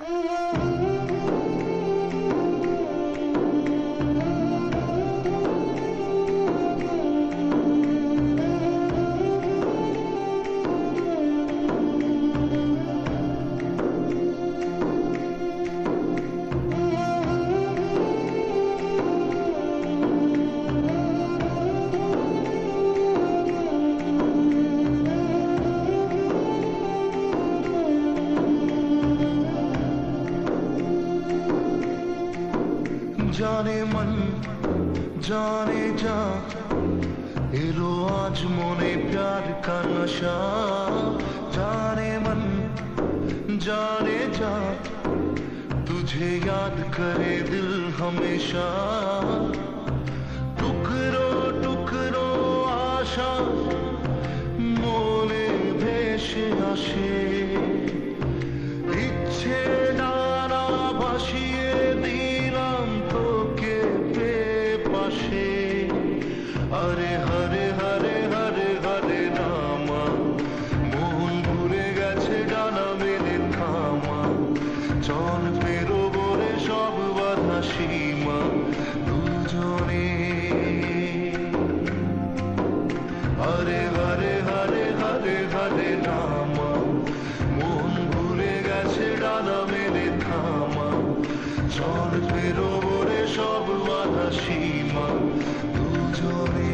Mm-hmm. জানে মন জানে যা এলো আজ মনে প্যার का नशा जाने मन जाने जा तुझे याद करे दिल हमेशा টুকরো টুকরো আশা মনে ভেসে আসে আরে হরে হরে হরে হরে রামা মন ঘুরে গেছে ডানা থামা। চল পেরোবো রে সব বাধা সীমা। দুজনে। হরে হরে হরে হরে হরে রামা ভুলে গেছে ডানা মেলে থামা। চল পেরোবো রে সব বাধা সীমা। দুজনে।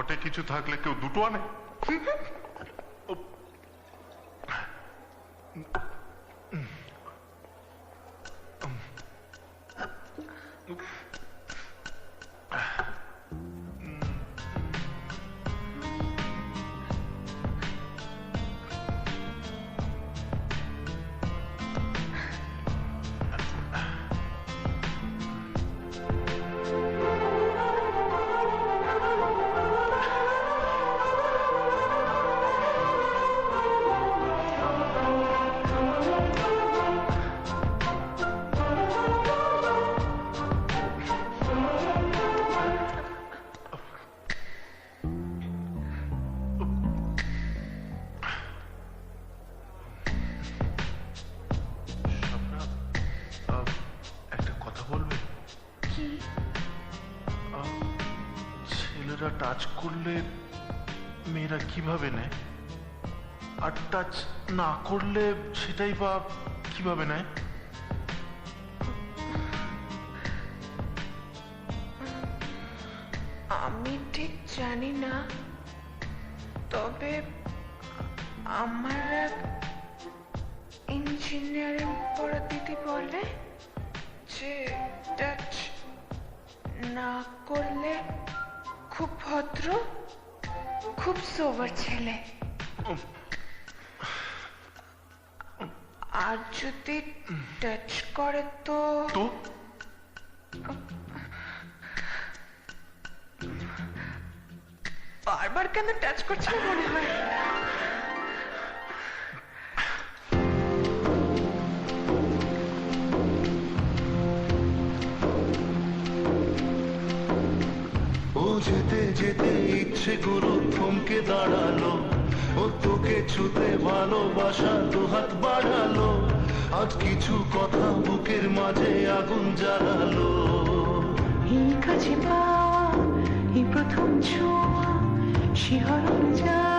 ঘটে কিছু থাকলে কেউ দুটো আনে। ছেলেরা টাচ করলে মেয়েরা কীভাবে নেয়? আর টাচ না করলে সেটাই বা কীভাবে নেয়? আমি ঠিক জানি না, তবে আমার এক ইঞ্জিনিয়ারিং পড়া দিদি বলে যে টাচ না করলে খুব ভদ্র খুব সোবার ছেলে। আর যদি টাচ করে তো তো? বারবার কেন টাচ করছে মনে হয়? যেতে যেতে ইচ্ছে গুরু থমকে দাঁড়াল ও তোকে ছুতে ভালোবাসা দুহাত বাড়ালো। আজ কিছু কথা বুকের মাঝে আগুন জ্বালালো। এই কাছে পাওয়া এই প্রথম ছোঁয়া, শিহরণ জাগায়